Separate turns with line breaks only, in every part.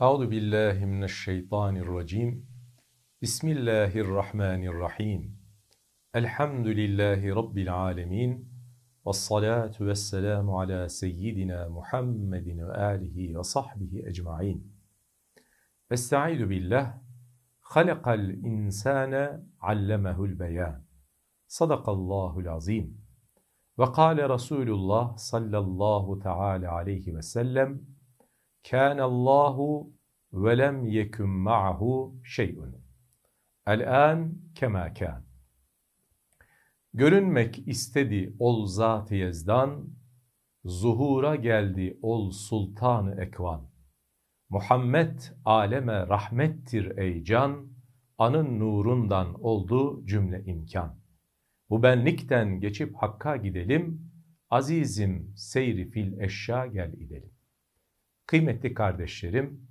Euzu billahi mineşşeytanirracim. Bismillahirrahmanirrahim. Elhamdülillahi rabbil alamin. Ves salatu vesselamu ala seyyidina Muhammedin ve alihi ve sahbihi ecmaîn. Estaizu billah. Halakal insane allemehul beyan. Sadakallahul azim. Ve kâle Resulullah sallallahu teala aleyhi ve sellem Kânallahu ve lem yekun ma'ahu şey'un. El-an kema kân. Görünmek istedi ol zat-ı yezdan, zuhura geldi ol sultan-ı ekvan. Muhammed aleme rahmettir ey can, anın nurundan oldu cümle imkan. Bu benlikten geçip hakka gidelim, azizim seyri fil eşya gel gidelim. Kıymetli kardeşlerim,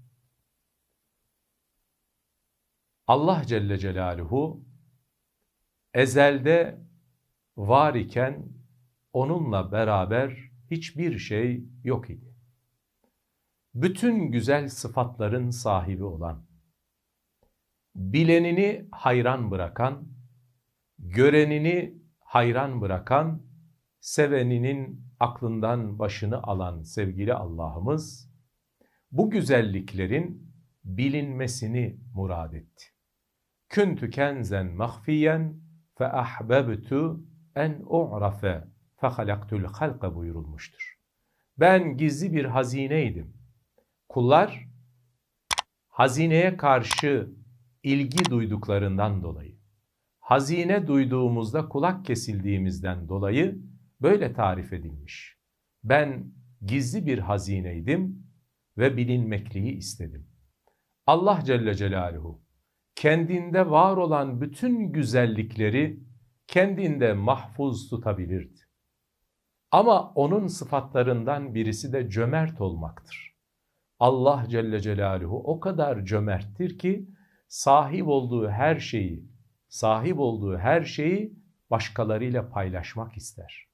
Allah Celle Celaluhu ezelde var iken onunla beraber hiçbir şey yok idi. Bütün güzel sıfatların sahibi olan, bilenini hayran bırakan, görenini hayran bırakan, seveninin aklından başını alan sevgili Allah'ımız, bu güzelliklerin bilinmesini murad etti. Küntü kenzen mahfiyen fe ahbebtu en u'rafe fe halaktul halka buyurulmuştur. Ben gizli bir hazineydim. Kullar hazineye karşı ilgi duyduklarından dolayı, hazine duyduğumuzda kulak kesildiğimizden dolayı böyle tarif edilmiş. Ben gizli bir hazineydim ve bilinmekliği istedim. Allah Celle Celaluhu kendinde var olan bütün güzellikleri kendinde mahfuz tutabilirdi. Ama onun sıfatlarından birisi de cömert olmaktır. Allah Celle Celaluhu o kadar cömerttir ki sahip olduğu her şeyi, sahip olduğu her şeyi başkalarıyla paylaşmak ister.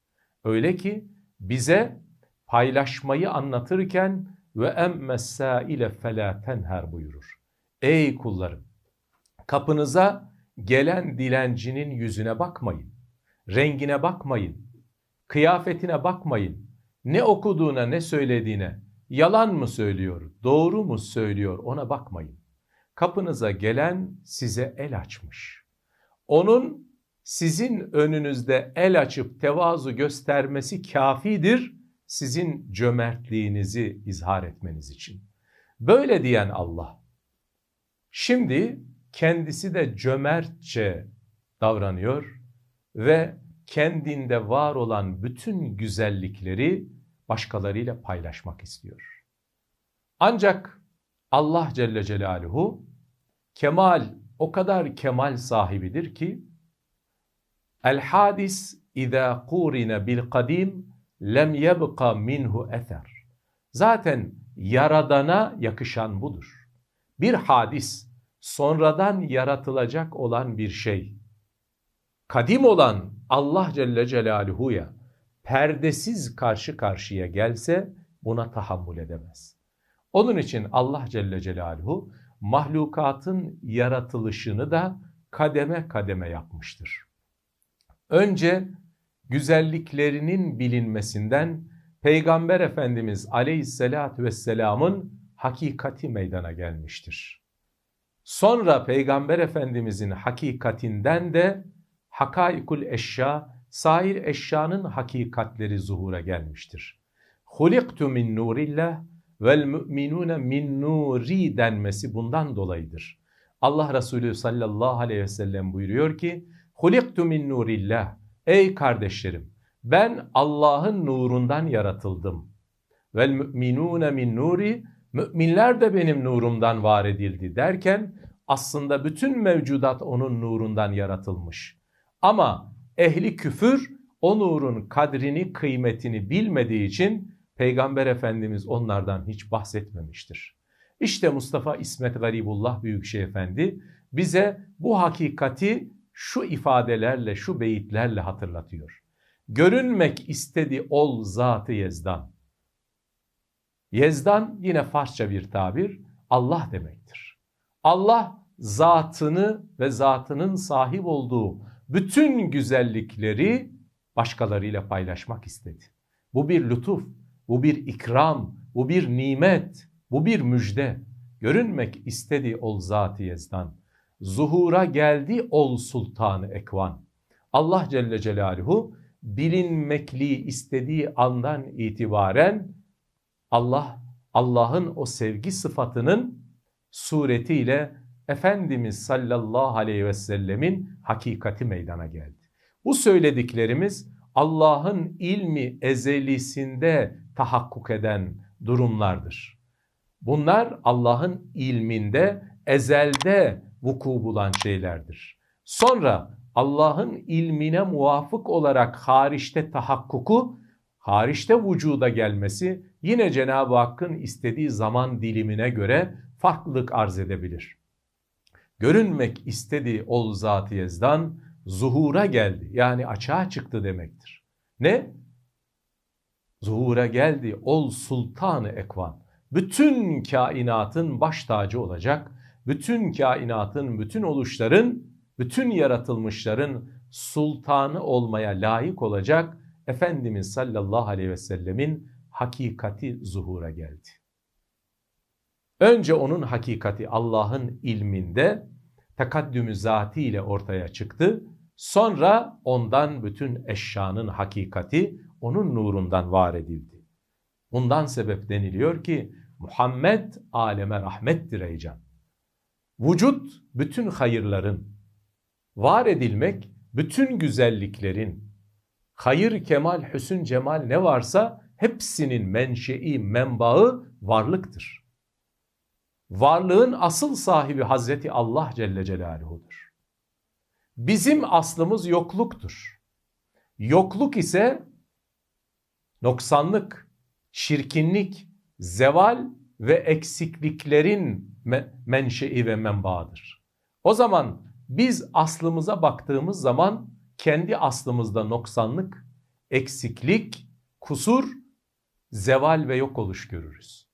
Öyle ki bize paylaşmayı anlatırken ve emmessâile felâ tenher buyurur. Ey kullarım! Kapınıza gelen dilencinin yüzüne bakmayın. Rengine bakmayın. Kıyafetine bakmayın. Ne okuduğuna ne söylediğine, yalan mı söylüyor, doğru mu söylüyor ona bakmayın. Kapınıza gelen size el açmış. Onun sizin önünüzde el açıp tevazu göstermesi kafidir sizin cömertliğinizi izhar etmeniz için. Böyle diyen Allah. Şimdi kendisi de cömertçe davranıyor ve kendinde var olan bütün güzellikleri başkalarıyla paylaşmak istiyor. Ancak Allah Celle Celaluhu kemal o kadar kemal sahibidir ki el hadis iza qurina bil kadim lem yebqa minhu eser. Zaten yaradana yakışan budur. Bir hadis sonradan yaratılacak olan bir şey. Kadim olan Allah Celle Celaluhu'ya perdesiz karşı karşıya gelse buna tahammül edemez. Onun için Allah Celle Celaluhu mahlukatın yaratılışını da kademe kademe yapmıştır. Önce güzelliklerinin bilinmesinden Peygamber Efendimiz Aleyhisselatü Vesselam'ın hakikati meydana gelmiştir. Sonra Peygamber Efendimizin hakikatinden de hakaikul eşya, sair eşyanın hakikatleri zuhura gelmiştir. Huliktu min nurillah vel müminune min nuri denmesi bundan dolayıdır. Allah Resulü sallallahu aleyhi ve sellem buyuruyor ki Huliktu min nurillah Ey kardeşlerim ben Allah'ın nurundan yaratıldım. Vel müminune min nuri müminler de benim nurumdan var edildi derken aslında bütün mevcudat onun nurundan yaratılmış. Ama ehli küfür o nurun kadrini, kıymetini bilmediği için Peygamber Efendimiz onlardan hiç bahsetmemiştir. İşte Mustafa İsmet Garibullah Büyükşehir Efendi bize bu hakikati şu ifadelerle, şu beyitlerle hatırlatıyor. Görünmek istedi ol zatı Yezdan. Yezdan yine Farsça bir tabir. Allah demektir. Allah zatını ve zatının sahip olduğu bütün güzellikleri başkalarıyla paylaşmak istedi. Bu bir lütuf, bu bir ikram, bu bir nimet, bu bir müjde. Görünmek istedi ol zat-ı yezdan. Zuhura geldi ol sultanı ekvan. Allah Celle Celaluhu bilinmekliği istediği andan itibaren Allah Allah'ın o sevgi sıfatının suretiyle Efendimiz sallallahu aleyhi ve sellemin hakikati meydana geldi. Bu söylediklerimiz Allah'ın ilmi ezelisinde tahakkuk eden durumlardır. Bunlar Allah'ın ilminde ezelde vuku bulan şeylerdir. Sonra Allah'ın ilmine muvafık olarak hariçte tahakkuku, hariçte vücuda gelmesi yine Cenab-ı Hakk'ın istediği zaman dilimine göre farklılık arz edebilir. Görünmek istediği ol zat-ı yezdan zuhura geldi yani açığa çıktı demektir. Ne? Zuhura geldi ol sultanı ekvan. Bütün kainatın baş tacı olacak. Bütün kainatın, bütün oluşların, bütün yaratılmışların sultanı olmaya layık olacak Efendimiz sallallahu aleyhi ve sellemin hakikati zuhura geldi. Önce onun hakikati Allah'ın ilminde tekaddümü zatiyle ortaya çıktı. Sonra ondan bütün eşyanın hakikati onun nurundan var edildi. Bundan sebep deniliyor ki Muhammed aleme rahmettir ey can. Vücut bütün hayırların, var edilmek bütün güzelliklerin, hayır, kemal, hüsün, cemal ne varsa hepsinin menşei, menbaı varlıktır. Varlığın asıl sahibi Hazreti Allah Celle Celaluhu'dur. Bizim aslımız yokluktur. Yokluk ise noksanlık, şirkinlik, zeval ve eksikliklerin menşei ve menbaıdır. O zaman biz aslımıza baktığımız zaman kendi aslımızda noksanlık, eksiklik, kusur, zeval ve yok oluş görürüz.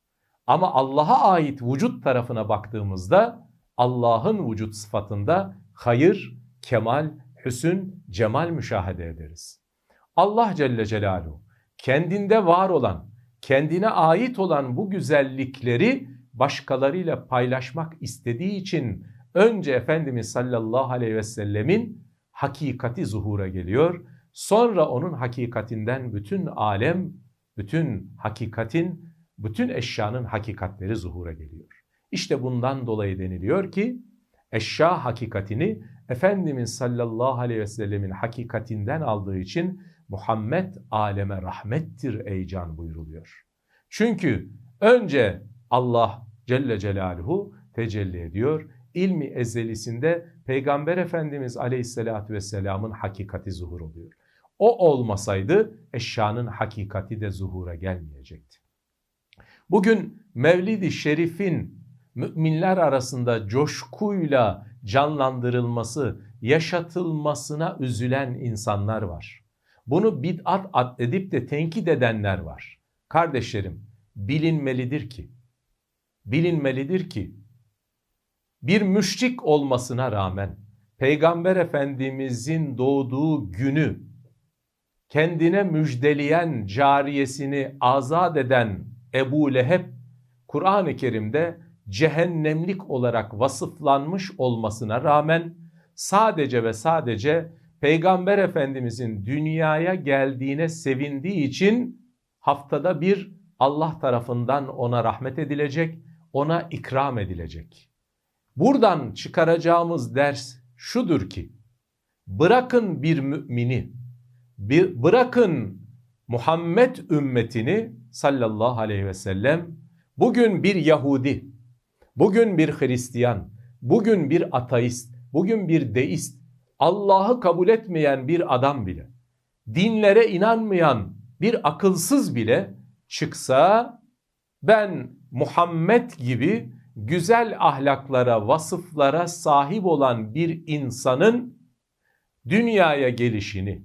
Ama Allah'a ait vücut tarafına baktığımızda Allah'ın vücut sıfatında hayır, kemal, hüsün, cemal müşahede ederiz. Allah Celle Celaluhu kendinde var olan, kendine ait olan bu güzellikleri başkalarıyla paylaşmak istediği için önce Efendimiz sallallahu aleyhi ve sellemin hakikati zuhura geliyor. Sonra onun hakikatinden bütün alem, bütün hakikatin bütün eşyanın hakikatleri zuhura geliyor. İşte bundan dolayı deniliyor ki eşya hakikatini Efendimiz sallallahu aleyhi ve sellemin hakikatinden aldığı için Muhammed aleme rahmettir ey can buyuruluyor. Çünkü önce Allah Celle Celaluhu tecelli ediyor. İlmi ezelisinde Peygamber Efendimiz aleyhissalatü vesselamın hakikati zuhur oluyor. O olmasaydı eşyanın hakikati de zuhura gelmeyecekti. Bugün Mevlid-i Şerif'in müminler arasında coşkuyla canlandırılması, yaşatılmasına üzülen insanlar var. Bunu bid'at edip de tenkit edenler var. Kardeşlerim bilinmelidir ki, bilinmelidir ki bir müşrik olmasına rağmen Peygamber Efendimizin doğduğu günü kendine müjdeleyen cariyesini azat eden Ebu Leheb Kur'an-ı Kerim'de cehennemlik olarak vasıflanmış olmasına rağmen sadece ve sadece Peygamber Efendimizin dünyaya geldiğine sevindiği için haftada bir Allah tarafından ona rahmet edilecek, ona ikram edilecek. Buradan çıkaracağımız ders şudur ki, bırakın bir mümini, bir, bırakın Muhammed ümmetini sallallahu aleyhi ve sellem bugün bir Yahudi, bugün bir Hristiyan, bugün bir ateist, bugün bir deist, Allah'ı kabul etmeyen bir adam bile, dinlere inanmayan bir akılsız bile çıksa ben Muhammed gibi güzel ahlaklara, vasıflara sahip olan bir insanın dünyaya gelişini,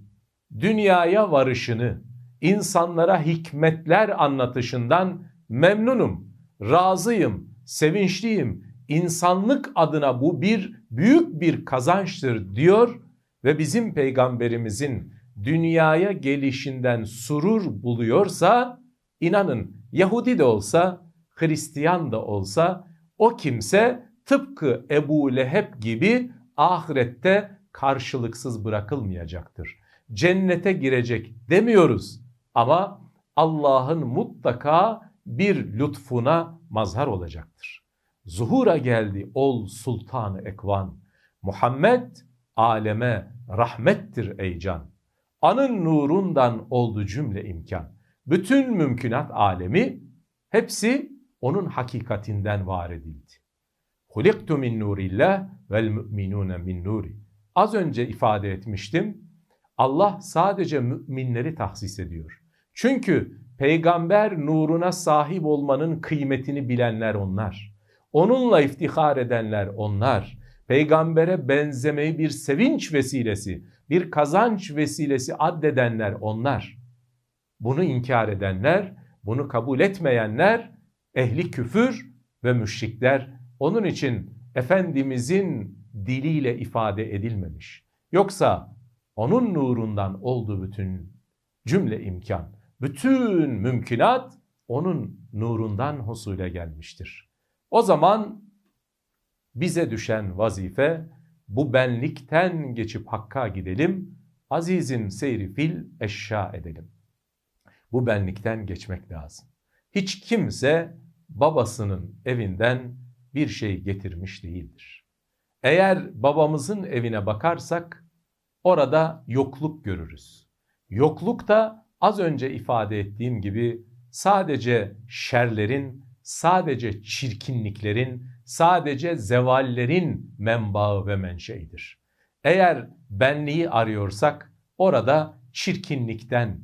dünyaya varışını, insanlara hikmetler anlatışından memnunum, razıyım, sevinçliyim. İnsanlık adına bu bir büyük bir kazançtır diyor ve bizim peygamberimizin dünyaya gelişinden surur buluyorsa inanın Yahudi de olsa Hristiyan da olsa o kimse tıpkı Ebu Leheb gibi ahirette karşılıksız bırakılmayacaktır. Cennete girecek demiyoruz ama Allah'ın mutlaka bir lütfuna mazhar olacaktır. Zuhura geldi ol sultanı ekvan. Muhammed aleme rahmettir ey can. Anın nurundan oldu cümle imkan. Bütün mümkünat alemi hepsi onun hakikatinden var edildi. Huliktu min nurillah vel müminune min nuri. Az önce ifade etmiştim. Allah sadece müminleri tahsis ediyor. Çünkü peygamber nuruna sahip olmanın kıymetini bilenler onlar. Onunla iftihar edenler onlar. Peygambere benzemeyi bir sevinç vesilesi, bir kazanç vesilesi addedenler onlar. Bunu inkar edenler, bunu kabul etmeyenler ehli küfür ve müşrikler. Onun için Efendimizin diliyle ifade edilmemiş. Yoksa onun nurundan oldu bütün cümle imkan, bütün mümkünat onun nurundan husule gelmiştir. O zaman bize düşen vazife bu benlikten geçip hakka gidelim, azizin seyri fil eşya edelim. Bu benlikten geçmek lazım. Hiç kimse babasının evinden bir şey getirmiş değildir. Eğer babamızın evine bakarsak orada yokluk görürüz. Yokluk da az önce ifade ettiğim gibi sadece şerlerin, sadece çirkinliklerin, sadece zevallerin menbaı ve menşeidir. Eğer benliği arıyorsak orada çirkinlikten,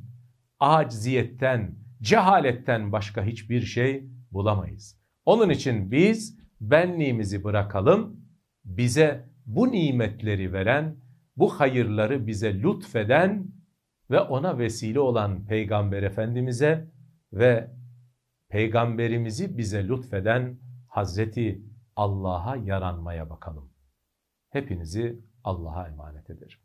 aciziyetten, cehaletten başka hiçbir şey bulamayız. Onun için biz benliğimizi bırakalım, bize bu nimetleri veren, bu hayırları bize lütfeden ve ona vesile olan Peygamber Efendimiz'e ve Peygamberimizi bize lütfeden Hazreti Allah'a yaranmaya bakalım. Hepinizi Allah'a emanet ederim.